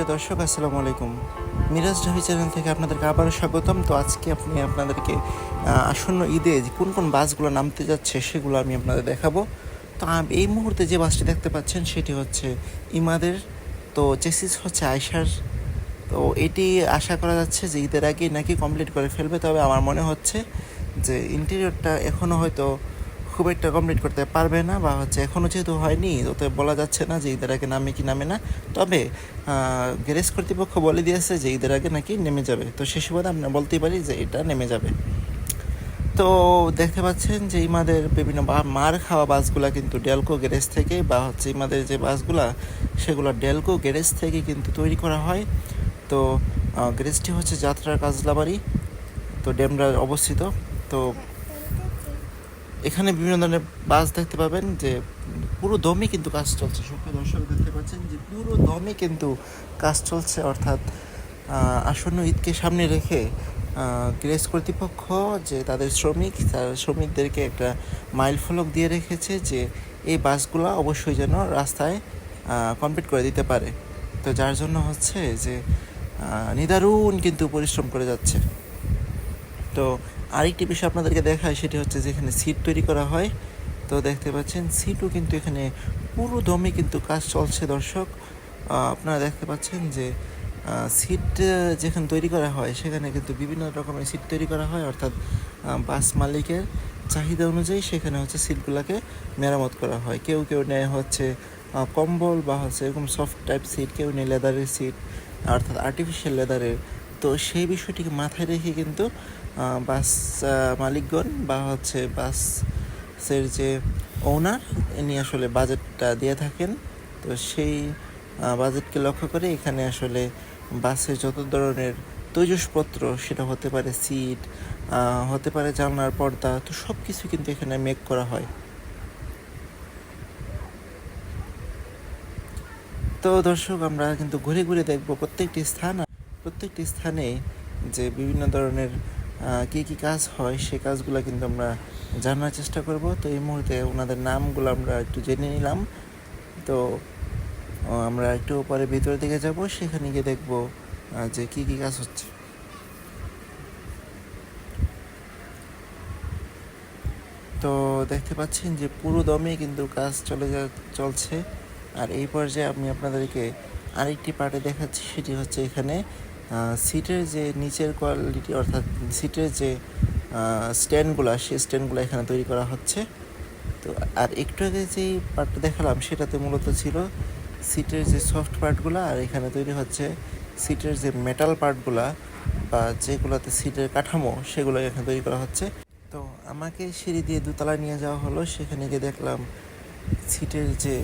সুপ্রিয় দর্শক, আসসালামু আলাইকুম। মিরাজ ঢাবি চ্যানেল থেকে আপনাদেরকে আবারও স্বাগতম। তো আজকে আপনি আপনাদেরকে আসন্ন ঈদে কোন কোন বাসগুলো নামতে যাচ্ছে সেগুলো আমি আপনাদের দেখাবো। তো এই মুহূর্তে যে বাসটি দেখতে পাচ্ছেন সেটি হচ্ছে ইমাদের। তো চেসিস হচ্ছে আয়সার তো এটি আশা করা যাচ্ছে যে ঈদের আগে নাকি কমপ্লিট করে ফেলবে। তবে আমার মনে হচ্ছে যে ইন্টেরিয়রটা এখনও হয়তো খুব একটা কমপ্লিট করতে পারবে না বা হচ্ছে এখনও যেহেতু হয়নি, ওতে বলা যাচ্ছে না যে ঈদের আগে নামে কি নামে না। তবে গ্যারেজ কর্তৃপক্ষ বলে দিয়েছে যে ঈদের আগে নাকি নেমে যাবে। তো সে সুবাদে আমরা বলতেই পারি যে এটা নেমে যাবে। তো দেখতে পাচ্ছেন যে ইমাদের বিভিন্ন মার খাওয়া বাসগুলা কিন্তু ডেলকো গ্যারেজ থেকে বা হচ্ছে ইমাদের যে বাসগুলা, সেগুলো ডেলকো গ্যারেজ থেকে কিন্তু তৈরি করা হয়। তো গ্যারেজটি হচ্ছে যাত্রার কাজলাবাড়ি। তো ডেমরা অবস্থিত। তো এখানে বিভিন্ন ধরনের বাস দেখতে পাবেন যে পুরো দমে কিন্তু কাজ চলছে। সুপ্রিয় দর্শক দেখতে পাচ্ছেন যে পুরো দমে কিন্তু কাজ চলছে, অর্থাৎ আসন্ন ঈদকে সামনে রেখে গ্রেস কর্তৃপক্ষ যে তাদের শ্রমিক, তার শ্রমিকদেরকে একটা মাইল ফলক দিয়ে রেখেছে যে এই বাসগুলো অবশ্যই যেন রাস্তায় কমপ্লিট করে দিতে পারে। তো যার জন্য হচ্ছে যে নিদারুণ কিন্তু পরিশ্রম করে যাচ্ছে। তো আরেকটি বিষয় আপনাদেরকে দেখায়, সেটি হচ্ছে যেখানে সিট তৈরি করা হয়। তো দেখতে পাচ্ছেন সিটও কিন্তু এখানে পুরো দমে কিন্তু কাজ চলছে, দর্শক। আপনারা দেখতে পাচ্ছেন যে সিট যেখানে তৈরি করা হয়, সেখানে কিন্তু বিভিন্ন রকমের সিট তৈরি করা হয়, অর্থাৎ বাস মালিকের চাহিদা অনুযায়ী সেখানে হচ্ছে সিটগুলোকে মেরামত করা হয়। কেউ কেউ নেয় হচ্ছে কম্বল বা হচ্ছে এরকম সফট টাইপ সিট কেউ নেয় লেদারের সিট অর্থাৎ আর্টিফিশিয়াল লেদারের তো সেই বিষয়টিকে মাথায় রেখে কিন্তু বাস মালিকগণ বা হচ্ছে বাসের যে ওনার ইনি আসলে বাজেটটা দিয়ে থাকেন। তো সেই বাজেটকে লক্ষ্য করে এখানে আসলে বাসের যত ধরনের তৈজসপত্র, সেটা হতে পারে সিট হতে পারে জানলার পর্দা, তো সব কিছু কিন্তু এখানে মেক করা হয়। তো দর্শক, আমরা কিন্তু ঘুরে ঘুরে দেখব প্রত্যেকটি স্থান। প্রত্যেকটি স্থানে যে বিভিন্ন ধরনের কি কি কাজ হয়, সে কাজগুলো কিন্তু আমরা জানার চেষ্টা করব। তো এই মুহূর্তে ওনাদের নামগুলো আমরা একটু জেনে নিলাম। তো আমরা একটু পরে ভিতরের দিকে যাব, সেখানে গিয়ে দেখব যে কি কি কাজ হচ্ছে। তো দেখতে পাচ্ছেন যে পুরো দমে কিন্তু কাজ চলে যা, চলছে। আর এই পর্যায়ে আমি আপনাদেরকে আরেকটি পার্টে দেখাচ্ছি, সেটি হচ্ছে এখানে সিটের যে নিচের কোয়ালিটি অর্থাৎ সিটের যে স্ট্যান্ডগুলো সেই স্ট্যান্ডগুলো এখানে তৈরি করা হচ্ছে। তো, আর একটু আগে যেই পার্টটা দেখালাম, সেটাতে মূলত ছিল সিটের যে সফট পার্টগুলো আর এখানে তৈরি হচ্ছে সিটের যে মেটাল পার্টগুলা বা যেগুলোতে সিটের কাঠামো, সেগুলো এখানে তৈরি করা হচ্ছে। তো, আমাকে সিঁড়ি দিয়ে দোতলায় নিয়ে যাওয়া হলো, সেখানে গিয়ে দেখলাম সিটের যে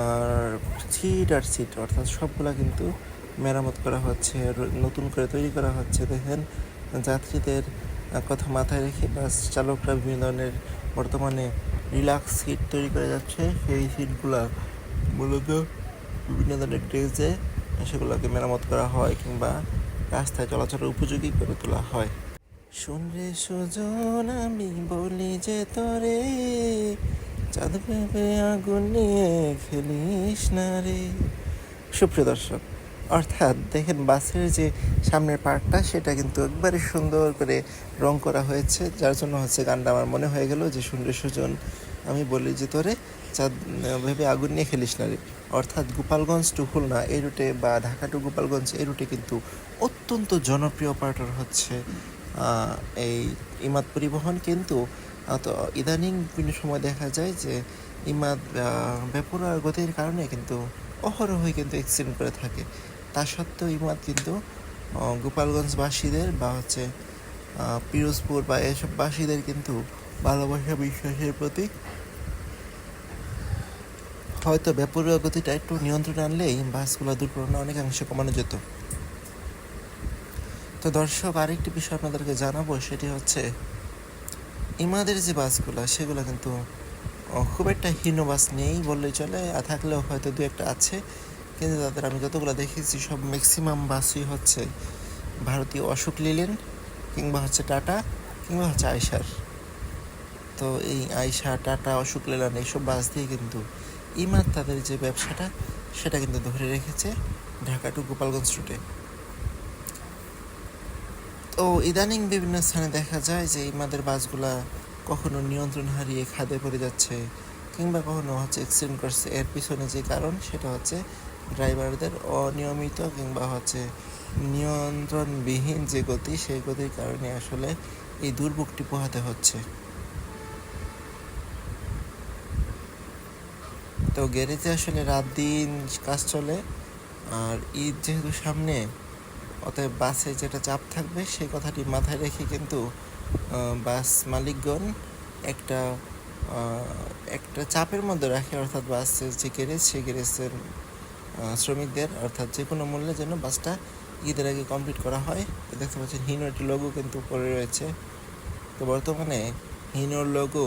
আর সিট আর সিট, অর্থাৎ সবগুলা কিন্তু মেরামত করা হচ্ছে নতুন করে তৈরি করা হচ্ছে। দেখেন, যাত্রীদের কথা মাথায় রেখে বাস চালকরা বিভিন্ন ধরনের বর্তমানে রিল্যাক্স সিট তৈরি করে যাচ্ছে। সেই সিটগুলা মূলত বিভিন্ন ধরনের ড্রেসে সেগুলোকে মেরামত করা হয় কিংবা রাস্তায় চলাচলের উপযোগী করে তোলা হয়। শুনরে সুজন, আমি বলি যে তোরে চাঁদ পেপে আগুন নিয়ে খেলিস না রে। সুপ্রিয় দর্শক, অর্থাৎ দেখেন বাসের যে সামনের পার্টটা সেটা কিন্তু একবারে সুন্দর করে রং করা হয়েছে। যার জন্য হচ্ছে গানটা আমার মনে হয়ে গেল যে শুনরে সুজন, আমি বলি যে তোরে চাঁদ ভেবে আগুন নিয়ে খেলিস না রে। অর্থাৎ গোপালগঞ্জ টু খুলনা, এই রুটে বা ঢাকা টু গোপালগঞ্জ, এই রুটে কিন্তু অত্যন্ত জনপ্রিয় পার্টার হচ্ছে এই ইমাদ পরিবহন। কিন্তু তো ইদানিং বিভিন্ন সময় দেখা যায় যে ইমাদ আহ, গতির কারণে কিন্তু অহরহই কিন্তু অ্যাক্সিডেন্ট করে থাকে। তা সত্ত্বেও ইমাদ কিন্তু গোপালগঞ্জবাসীদের বা হচ্ছে পিরোজপুর বা এসব বাসীদের কিন্তু ভালোবাসা বিশ্বাসের প্রতীক। হয়তো বেপরোয়া গতিটা একটু নিয়ন্ত্রণ আনলেই বাসগুলো দুর্ঘটনা অনেকাংশে কমানো যেত। তো দর্শক আরেকটি বিষয় আপনাদেরকে জানাব সেটি হচ্ছে ইমাদের যে বাসগুলো, সেগুলো কিন্তু খুব একটা হীন বাস নেই বললেই চলে, আর থাকলেও হয়তো দু একটা আছে। কিন্তু তাদের আমি যতগুলো দেখেছি, সব ম্যাক্সিমাম বাসই হচ্ছে ভারতীয় অশোক লিলেন কিংবা হচ্ছে টাটা, কিংবা হচ্ছে আয়সার তো এই আয়সা টাটা, অশোক লেলান এইসব বাস দিয়ে কিন্তু ইমাদ তাদের যে ব্যবসাটা, সেটা কিন্তু ধরে রেখেছে ঢাকা টু গোপালগঞ্জ রুটে তো ইদানিং বিভিন্ন স্থানে দেখা যায় যে আমাদের বাসগুলা কখনো নিয়ন্ত্রণ হারিয়ে খাদে পড়ে যাচ্ছে কিংবা কখনো হচ্ছে অ্যাক্সিডেন্ট করছে। এর পিছনে যে কারণ সেটা হচ্ছে ড্রাইভারদের অনিয়মিত কিংবা হচ্ছে নিয়ন্ত্রণবিহীন যে গতি, সেই গতির কারণে আসলে এই দুর্ভোগটি পোহাতে হচ্ছে। তো গ্যারেজে আসলে রাত দিন কাজ চলে, আর ঈদ যেহেতু সামনে অতএব বাসে যেটা চাপ থাকবে, সেই কথাটি মাথায় রেখে কিন্তু বাস মালিকগণ একটা একটা চাপের মধ্যে রাখে। অর্থাৎ বাসের যে গ্যারেজ, সেই গ্যারেজের শ্রমিকদের, অর্থাৎ যে কোনো মূল্যে যেন বাসটা ঈদের আগে কমপ্লিট করা হয়। তো দেখতে পাচ্ছেন হিনো একটি লোগো কিন্তু পড়ে রয়েছে। তো বর্তমানে হিনোর লোগো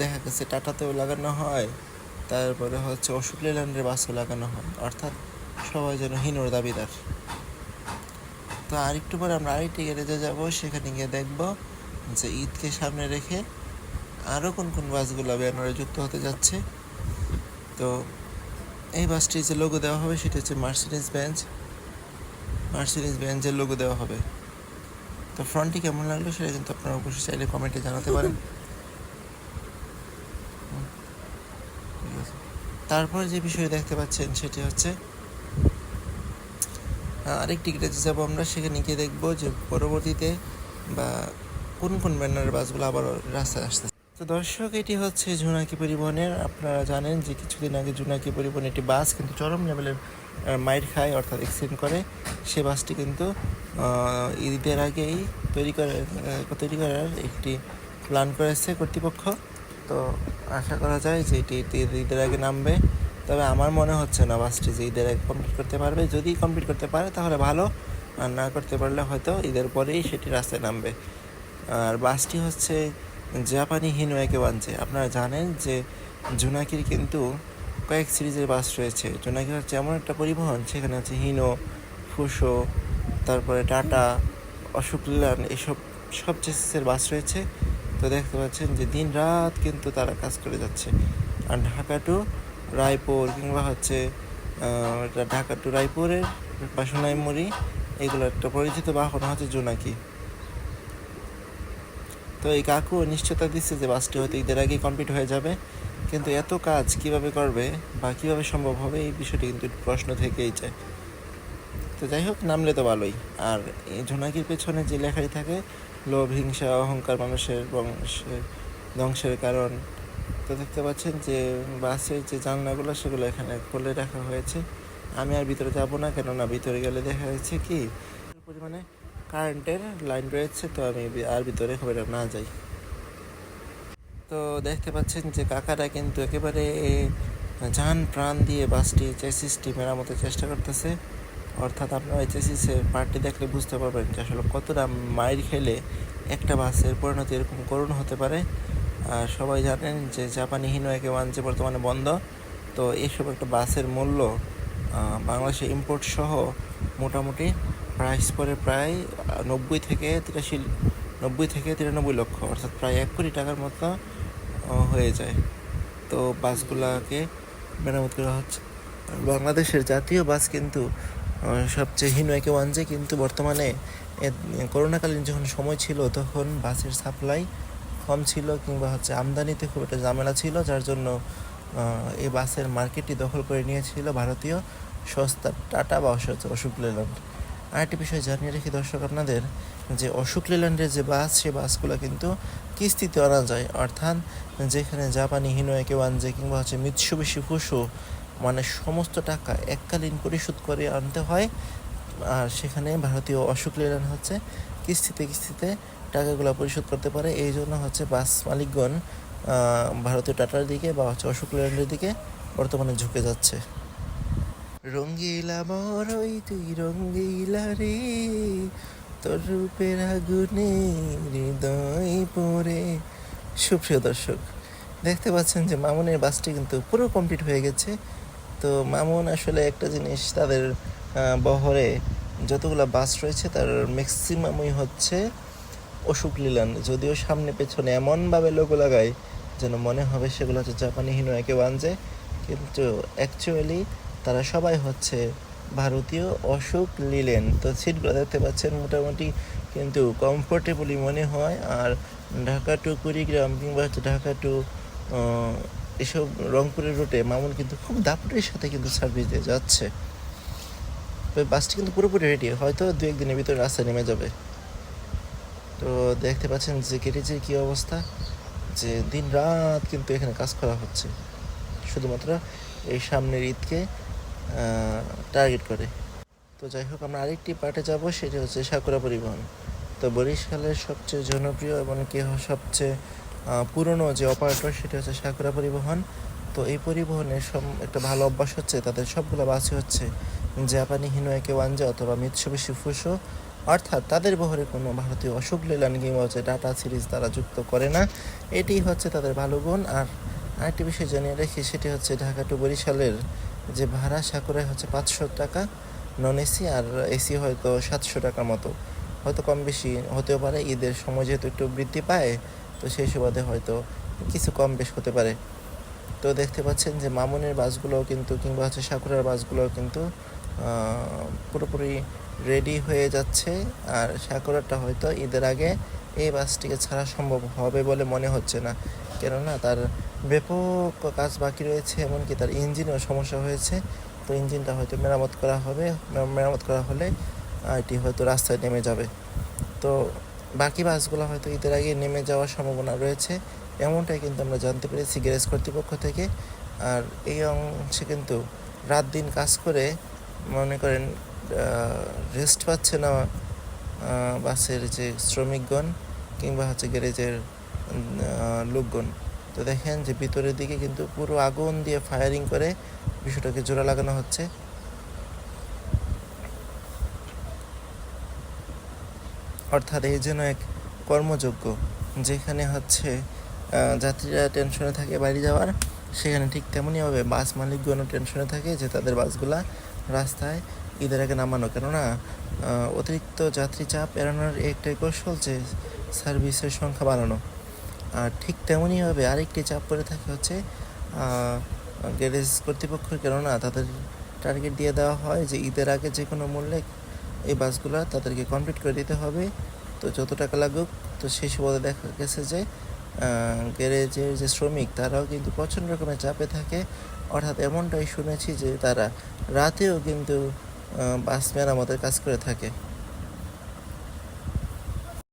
দেখা গেছে টাটাতেও লাগানো হয়, তারপরে হচ্ছে অশোক লেল্যান্ডের বাসও লাগানো হয়। অর্থাৎ সবাই যেন হিনোর দাবিদার। তো আরেকটু পরে আমরা আরেকটি গ্যারেজে যাব, সেখানে গিয়ে দেখব যে ঈদকে সামনে রেখে আরও কোন কোন বাসগুলো ব্যানারে যুক্ত হতে যাচ্ছে। তো এই বাসটি যে লোগো দেওয়া হবে, সেটা হচ্ছে মার্সিডিজ বেঞ্চ মার্সিডিজ বেঞ্চের লোগো দেওয়া হবে। তো ফ্রন্টটি কেমন লাগল সেটা কিন্তু আপনারা অবশ্যই চাইলে কমেন্টে জানাতে পারেন। তারপর যে বিষয় দেখতে পাচ্ছেন, সেটি হচ্ছে আরেকটি গ্যারেজে যাব আমরা সেখানে গিয়ে দেখব যে পরবর্তীতে বা কোন কোন ব্যানারের বাসগুলো আবার রাস্তায় আসছে তো দর্শক এটি হচ্ছে জোনাকি পরিবহনের আপনারা জানেন যে কিছুদিন আগে জোনাকি পরিবহন একটি বাস কিন্তু চরম লেভেলের মাইর খায় অর্থাৎ অ্যাক্সিডেন্ট করে। সে বাসটি কিন্তু ঈদের আগেই তৈরি করে আহ, তৈরি করার একটি প্ল্যান করেছে কর্তৃপক্ষ। তো আশা করা যায় যে এটি ঈদের আগে নামবে। তবে আমার মনে হচ্ছে না বাসটি যে ঈদের আগে কমপ্লিট করতে পারবে। যদি কমপ্লিট করতে পারে তাহলে ভালো, আর না করতে পারলে হয়তো ঈদের পরেই সেটি রাস্তায় নামবে। আর বাসটি হচ্ছে জাপানি হিনোয়াকে বানছে। আপনারা জানেন যে জোনাকির কিন্তু কয়েক সিরিজের বাস রয়েছে। জোনাকি হচ্ছে এমন একটা পরিবহন, সেখানে হচ্ছে হিনো, ফুসো, তারপরে টাটা, অশোক লেল্যান্ড এসব সব চেসিসের বাস রয়েছে। তো দেখতে পাচ্ছেন যে দিন রাত কিন্তু তারা কাজ করে যাচ্ছে। আর ঢাকা টু রায়পুর কিংবা হচ্ছে ঢাকা টু রায়পুরের বা সোনাইমুড়ি, এগুলো একটা পরিচিত বাহন হচ্ছে জোনাকি তো এই কাকু নিশ্চয়তা দিচ্ছে যে বাসটি হয়তো ঈদের আগে কমপ্লিট হয়ে যাবে, কিন্তু এত কাজ কীভাবে করবে বা কীভাবে সম্ভব হবে এই বিষয়টি কিন্তু প্রশ্ন থেকেই যায়। তো যাই হোক, নামলে তো ভালোই। আর এই ঝোনাকির পেছনে যে লেখাই থাকে, লোভ, হিংসা, অহংকার মানুষের বংশের ধ্বংসের কারণ তো দেখতে পাচ্ছেন যে বাসের যে জানলাগুলো, সেগুলো এখানে খুলে রাখা হয়েছে। আমি আর ভিতরে যাব না, কেননা ভিতরে গেলে দেখা যাচ্ছে কি পরিমাণে কারেন্টের লাইন রয়েছে, তো আমি আর ভিতরে খুব না যাই। তো দেখতে পাচ্ছেন যে কাকারা কিন্তু একেবারে যান প্রাণ দিয়ে বাসটি চেসিসটি মেরামতের চেষ্টা করতেছে। অর্থাৎ আপনারা চেসিসের পার্টটি দেখলে বুঝতে পারবেন যে আসলে কতটা মাইর খেলে একটা বাসের পরিণতি এরকম করুণ হতে পারে। সবাই জানেন যে জাপানি হিনোয়াকে ওয়ান যে বর্তমানে বন্ধ, তো এইসব একটা বাসের মূল্য বাংলাদেশে ইম্পোর্ট সহ মোটামুটি প্রাইস পরে প্রায় নব্বই থেকে তিরাশি, নব্বই থেকে তিরানব্বই লক্ষ, অর্থাৎ প্রায় এক কোটি টাকার মতো হয়ে যায়। তো বাসগুলাকে মেরামত করা হচ্ছে। বাংলাদেশের জাতীয় বাস কিন্তু সবচেয়ে হীন একে ওয়ানজে কিন্তু বর্তমানে করোনাকালীন যখন সময় ছিল, তখন বাসের সাপ্লাই কম ছিল কিংবা হচ্ছে আমদানিতে খুব একটা ঝামেলা ছিল, যার জন্য এই বাসের মার্কেটটি দখল করে নিয়েছিল ভারতীয় সস্তা টাটা বা অশোক লেল্যান্ড। আরেকটি বিষয় জানিয়ে রেখি দর্শক আপনাদের, যে অশোক লেল্যান্ডের যে বাস, সে বাসগুলো কিন্তু কিস্তিতে আনা যায়। অর্থাৎ যেখানে জাপানি হিনোয়াকে ওয়ানজে কিংবা হচ্ছে মিৎসুবিশি ফুসু মানে সমস্ত টাকা এককালীন পরিশোধ করে আনতে হয়। আর সেখানে ভারতীয় অশোক লেল্যান্ড হচ্ছে কিস্তিতে কিস্তিতে টাকাগুলো পরিশোধ করতে পারে। এই জন্য হচ্ছে বাস মালিকগণ ভারতীয় টাটার দিকে বা হচ্ছে অশোক লেল্যান্ডের দিকে বর্তমানে ঝুঁকে যাচ্ছে। রঙ্গিলা বড়ই তুই রঙ্গিলা রে, তোর রূপের আগুনে হৃদয় পড়ে। সুপ্রিয় দর্শক, দেখতে পাচ্ছেন যে মামুনের বাসটি কিন্তু পুরো কমপ্লিট হয়ে গেছে। তো মামুন আসলে একটা জিনিস তাদের বহরে যতগুলো বাস রয়েছে তার ম্যাক্সিমামই হচ্ছে অশোক লিলান যদিও সামনে পেছনে এমনভাবে লোগো লাগায় যেন মনে হবে সেগুলো হচ্ছে জাপানি একে ওয়ানজে। কিন্তু অ্যাকচুয়ালি তারা সবাই হচ্ছে ভারতীয় অশোক লিলেন তো সিটগুলো দেখতে পাচ্ছেন মোটামুটি কিন্তু কমফোর্টেবলই মনে হয়। আর ঢাকা টু কুড়িগ্রাম কিংবা হচ্ছে ঢাকা টু এসব রংপুরের রুটে মামুন কিন্তু খুব দাপটের সাথে কিন্তু সার্ভিস দিয়ে যাচ্ছে। বাসটি কিন্তু পুরোপুরি রেডি হয়তো দু একদিনের ভিতরে রাস্তায় নেমে যাবে। তো দেখতে পাচ্ছেন যে গ্যারেজের কী অবস্থা, যে দিন রাত কিন্তু এখানে কাজ করা হচ্ছে। শুধুমাত্র এই সামনের ঈদকে টার্গেট করে। তো যাই হোক, আমরা আরেকটি পার্টে যাব, সেটি হচ্ছে সাকুরা পরিবহন। তো বরিশালের সবচেয়ে জনপ্রিয় এবং কি সবচেয়ে পুরনো যে অপারেটর, সেটি হচ্ছে সাকুরা পরিবহন। তো এই পরিবহনের সব একটা ভালো অভ্যাস হচ্ছে, তাদের সবগুলো বাসই হচ্ছে জাপানি হিনোয়েকে ওয়ানজা অথবা মিৎসুবিশি ফুসো। অর্থাৎ তাদের বহরে কোনো ভারতীয় অশোক লেলান কিংবা হচ্ছে টাটা সিরিজ তারা যুক্ত করে না, এটি হচ্ছে তাদের ভালো গুণ। আর আরেকটি বিষয় জানিয়ে রাখি, সেটি হচ্ছে ঢাকা টু বরিশালের যে ভাড়া, সাকুরায় হচ্ছে পাঁচশো টাকা নন এসি আর এসি হয়তো সাতশো টাকার মতো। হয়তো কম বেশি হতেও পারে, ঈদের সময় যেহেতু একটু বৃদ্ধি পায়, তো সেই সুবাদে হয়তো কিছু কম বেশ হতে পারে। তো দেখতে পাচ্ছেন যে মামুনের বাসগুলোও কিন্তু, কিংবা হচ্ছে সাকুরার বাসগুলোও কিন্তু পুরোপুরি রেডি হয়ে যাচ্ছে। আর সাকুরাটা হয়তো ঈদের আগে এই বাসটিকে ছাড়া সম্ভব হবে বলে মনে হচ্ছে না। কেননা তার ব্যাপক কাজ বাকি রয়েছে, এমনকি তার ইঞ্জিনেও সমস্যা হয়েছে। তো ইঞ্জিনটা হয়তো মেরামত করা হবে। মেরামত করা হলে এটি হয়তো রাস্তায় নেমে যাবে। তো বাকি বাসগুলো হয়তো ঈদের আগে নেমে যাওয়ার সম্ভাবনা রয়েছে। এমনটাই কিন্তু আমরা জানতে পেরেছি গ্যারেজ কর্তৃপক্ষ থেকে। আর এই অংশে কিন্তু রাত দিন কাজ করে মনে করেন রেস্ট পাচ্ছে না বাসের যে শ্রমিকগণ কিংবা হচ্ছে গ্যারেজের লোকগণ। তো দেখেন যে ভিতরের দিকে কিন্তু পুরো আগুন দিয়ে ফায়ারিং করে বিষয়টাকে জোড়া লাগানো হচ্ছে। অর্থাৎ এই যেন এক কর্মযোগ্য যেখানে হচ্ছে যাত্রীরা টেনশনে থাকে বাড়ি যাওয়ার, সেখানে ঠিক তেমনইভাবে বাস মালিকগণও টেনশনে থাকে যে তাদের বাসগুলা রাস্তায় ঈদের আগে নামানো। কেননা অতিরিক্ত যাত্রী চাপ এড়ানোর একটাই কৌশল যে সার্ভিসের সংখ্যা বাড়ানো। আর ঠিক তেমনইভাবে আরেকটি চাপ পড়ে থাকে হচ্ছে গ্যারেজ কর্তৃপক্ষের কেননা, তাদের টার্গেট দিয়ে দেওয়া হয় যে ঈদের আগে যে কোনো মূল্যে এই বাসগুলো তাদেরকে কমপ্লিট করে দিতে হবে। তো যত টাকা লাগুক, তো সেই সুবাদে দেখা গেছে যে গ্যারেজের যে শ্রমিক, তারাও কিন্তু প্রচণ্ড রকমের চাপে থাকে। অর্থাৎ এমনটাই শুনেছি যে তারা রাতেও কিন্তু আহ, আমাদের কাজ করে থাকে।